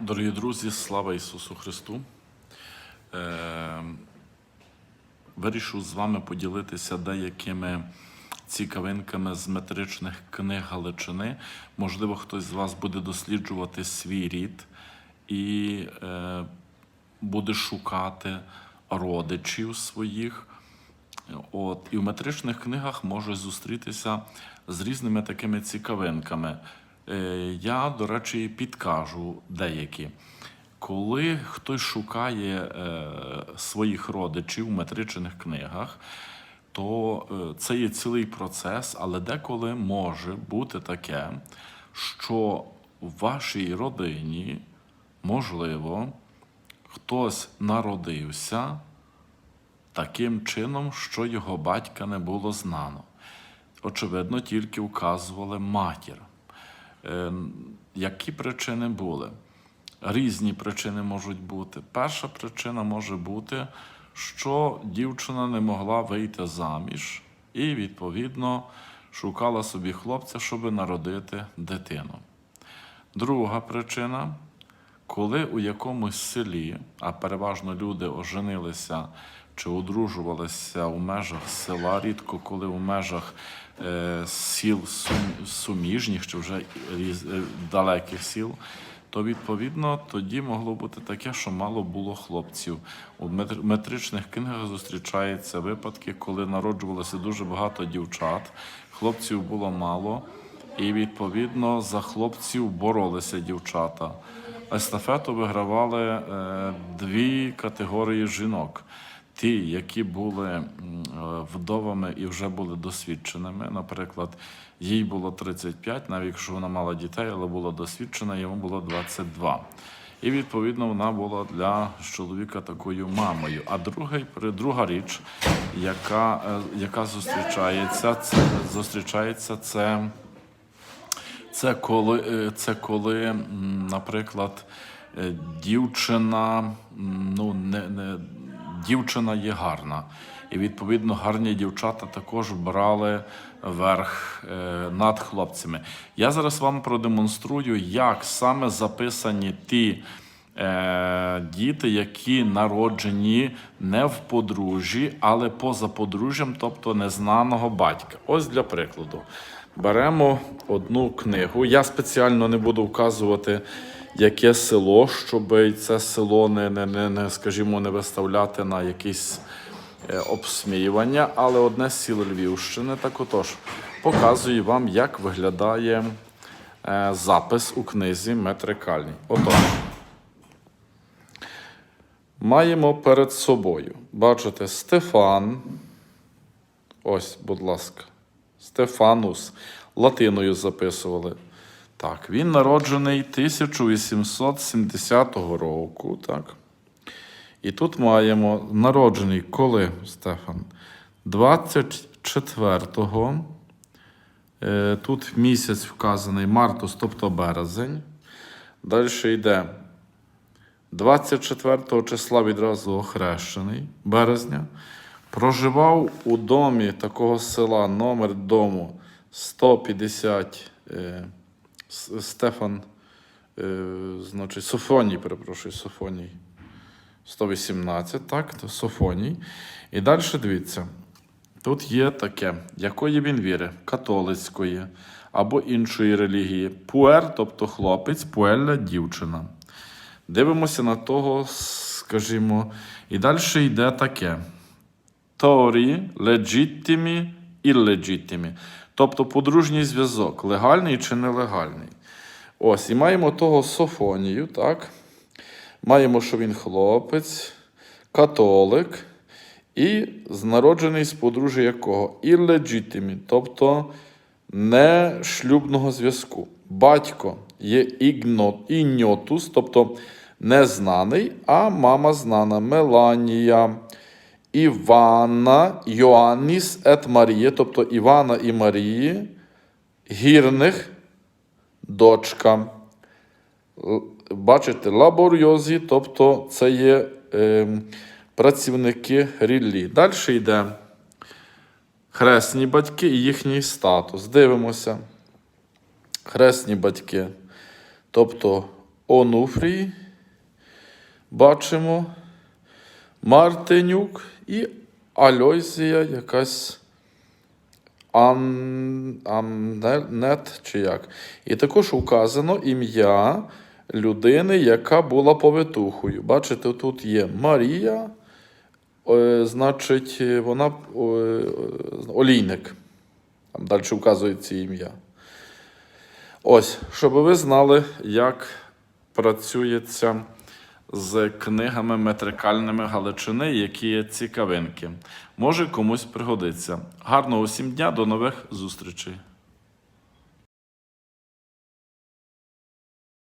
Дорогі друзі, слава Ісусу Христу! Е, Вирішив з вами поділитися деякими цікавинками з метричних книг Галичини. Можливо, хтось з вас буде досліджувати свій рід і е, буде шукати родичів своїх. От, і в метричних книгах може зустрітися з різними такими цікавинками. Е, я, до речі, підкажу деякі. Коли хтось шукає е, своїх родичів в метричних книгах, то е, це є цілий процес, але деколи може бути таке, що в вашій родині, можливо, хтось народився таким чином, що його батька не було знано. Очевидно, тільки вказували матір. Е, Які причини були? Різні причини можуть бути. Перша причина може бути, що дівчина не могла вийти заміж і, відповідно, шукала собі хлопця, щоб народити дитину. Друга причина, коли у якомусь селі, а переважно люди оженилися чи одружувалися у межах села, рідко коли у межах е, сіл сум- суміжніх чи вже е, далеких сіл, то відповідно тоді могло бути таке, що мало було хлопців. У метричних книгах зустрічаються випадки, коли народжувалося дуже багато дівчат, хлопців було мало, і відповідно за хлопців боролися дівчата. Естафету вигравали е, дві категорії жінок. Ті, які були е, вдовами і вже були досвідченими. Наприклад, їй було 35, навіть якщо вона мала дітей, але була досвідчена, йому було 22. І відповідно вона була для чоловіка такою мамою. А другий, друга річ, яка, е, яка зустрічається, це зустрічається це. Це коли, е, це коли, наприклад, дівчина, ну, не, не, дівчина є гарна. І відповідно гарні дівчата також брали верх е, над хлопцями. Я зараз вам продемонструю, як саме записані ті е, діти, які народжені не в подружжі, але поза подружжям, тобто незнаного батька. Ось для прикладу. Беремо одну книгу. Я спеціально не буду вказувати, яке село, щоб це село не, не, не, не скажімо, не виставляти на якісь е, обсміювання, але одне з сіл Львівщини. Так отож, показую вам, як виглядає е, запис у книзі метрикальній. Отож. Маємо перед собою, бачите, Стефан. Ось, будь ласка, Стефанус. Латиною записували. Так, він народжений 1870 року. Так. І тут маємо народжений коли, Стефан? 24-го. Е, Тут місяць вказаний Мартус, тобто березень. Далі йде 24 числа відразу охрещений березня. Проживав у домі такого села, номер дому 150 е, С- Стефан, е, значить, Софоній, перепрошую, Софоній. 118, так, то Софоній. І далі дивіться. Тут є таке, якої він віри, католицької або іншої релігії. Пуер, тобто хлопець, пуелля дівчина. Дивимося на того, скажімо, і далі йде таке: Торі, легітимі і легітимі. Тобто подружній зв'язок, легальний чи нелегальний. Ось, і маємо того Софонію, так? Маємо, що він хлопець, католик і з народжений з подружжя якого? Іллегітимі, тобто не шлюбного зв'язку. Батько є ігно, іньотус, тобто незнаний, а мама знана Меланія. Івана, Йоанніс ет Марія, тобто Івана і Марії, гірних дочка. Бачите, лаборйозі, тобто це є е, працівники ріллі. Далі йде хресні батьки і їхній статус. Дивимося. Хресні батьки, тобто Онуфрій. Бачимо. Мартинюк і Альойзія якась Ан... Амнет чи як. І також указано ім'я людини, яка була повитухою. Бачите, тут є Марія, е, значить, вона е, олійник. Там далі вказується ім'я. Ось, щоб ви знали, як працюється з книгами метрикальними Галичини, які є цікавинки. Може комусь пригодиться. Гарного усім дня, до нових зустрічей!